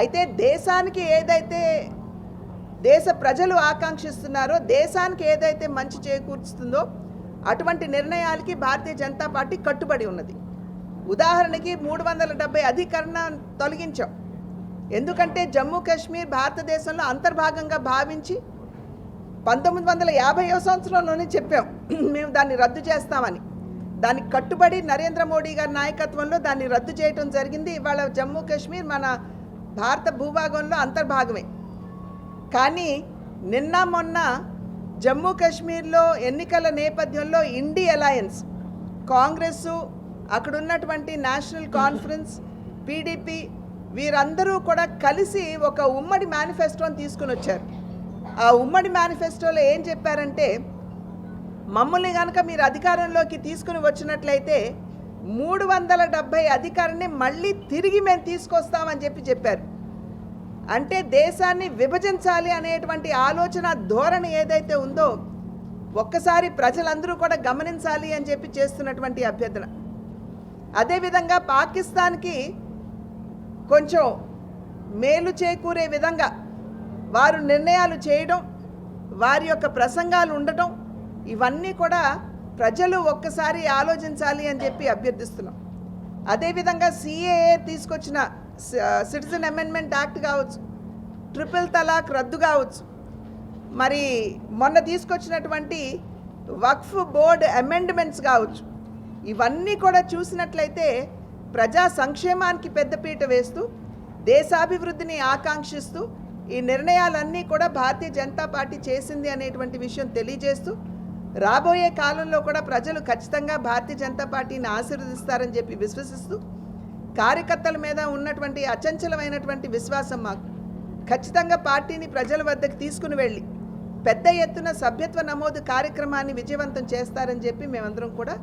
అయితే దేశానికి ఏదైతే దేశ ప్రజలు ఆకాంక్షిస్తున్నారో దేశానికి ఏదైతే మంచి చేకూరుస్తుందో అటువంటి నిర్ణయాలకి భారతీయ జనతా పార్టీ కట్టుబడి ఉన్నది. ఉదాహరణకి మూడు వందల డెబ్బై అధికరణ తొలగించాం. ఎందుకంటే జమ్మూ కాశ్మీర్ భారతదేశంలో అంతర్భాగంగా భావించి పంతొమ్మిది వందల యాభైవ సంవత్సరంలోనే చెప్పాం మేము దాన్ని రద్దు చేస్తామని. దానికి కట్టుబడి నరేంద్ర మోడీ గారి నాయకత్వంలో దాన్ని రద్దు చేయటం జరిగింది. ఇవాళ జమ్మూ కాశ్మీర్ మన భారత భూభాగంలో అంతర్భాగమే. కానీ నిన్న మొన్న జమ్మూ కాశ్మీర్లో ఎన్నికల నేపథ్యంలో ఇండి అలయన్స్ కాంగ్రెస్ అక్కడ ఉన్నటువంటి నేషనల్ కాన్ఫరెన్స్ పీడీపీ వీరందరూ కూడా కలిసి ఒక ఉమ్మడి మేనిఫెస్టోని తీసుకుని వచ్చారు. ఆ ఉమ్మడి మేనిఫెస్టోలో ఏం చెప్పారంటే మమ్మల్ని కనుక మీరు అధికారంలోకి తీసుకుని వచ్చినట్లయితే మూడు వందల డెబ్భై అధికారాన్ని మళ్ళీ తిరిగి మేము తీసుకొస్తామని చెప్పి చెప్పారు. అంటే దేశాన్ని విభజించాలి అనేటువంటి ఆలోచన ధోరణి ఏదైతే ఉందో ఒక్కసారి ప్రజలందరూ కూడా గమనించాలి అని చెప్పి చేస్తున్నటువంటి అభ్యర్థన. అదేవిధంగా పాకిస్తాన్కి కొంచెం మేలు చేకూరే విధంగా వారు నిర్ణయాలు చేయడం వారి యొక్క ప్రసంగాలు ఉండటం ఇవన్నీ కూడా ప్రజలు ఒక్కసారి ఆలోచించాలి అని చెప్పి అభ్యర్థిస్తున్నాం. అదేవిధంగా సిఏఏ తీసుకొచ్చిన సిటిజన్ అమెండ్మెంట్ యాక్ట్ కావచ్చు ట్రిపుల్ తలాక్ రద్దు కావచ్చు. మరి మొన్న తీసుకొచ్చినటువంటి వక్ఫ్ బోర్డ్ అమెండ్మెంట్స్ కావచ్చు. ఇవన్నీ కూడా చూసినట్లయితే ప్రజా సంక్షేమానికి పెద్దపీట వేస్తూ దేశాభివృద్ధిని ఆకాంక్షిస్తూ ఈ నిర్ణయాలన్నీ కూడా భారతీయ జనతా పార్టీ చేసింది అనేటువంటి విషయం తెలియజేస్తూ రాబోయే కాలంలో కూడా ప్రజలు ఖచ్చితంగా భారతీయ జనతా పార్టీని ఆశీర్వదిస్తారని చెప్పి విశ్వసిస్తూ కార్యకర్తల మీద ఉన్నటువంటి అచంచలమైనటువంటి విశ్వాసం మాకు. ఖచ్చితంగా పార్టీని ప్రజల వద్దకు తీసుకుని వెళ్ళి పెద్ద ఎత్తున సభ్యత్వ నమోదు కార్యక్రమాన్ని విజయవంతం చేస్తారని చెప్పి మేమందరం కూడా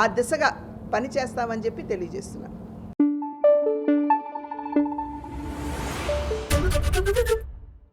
ఆ దిశగా పనిచేస్తామని చెప్పి తెలియజేస్తున్నాం.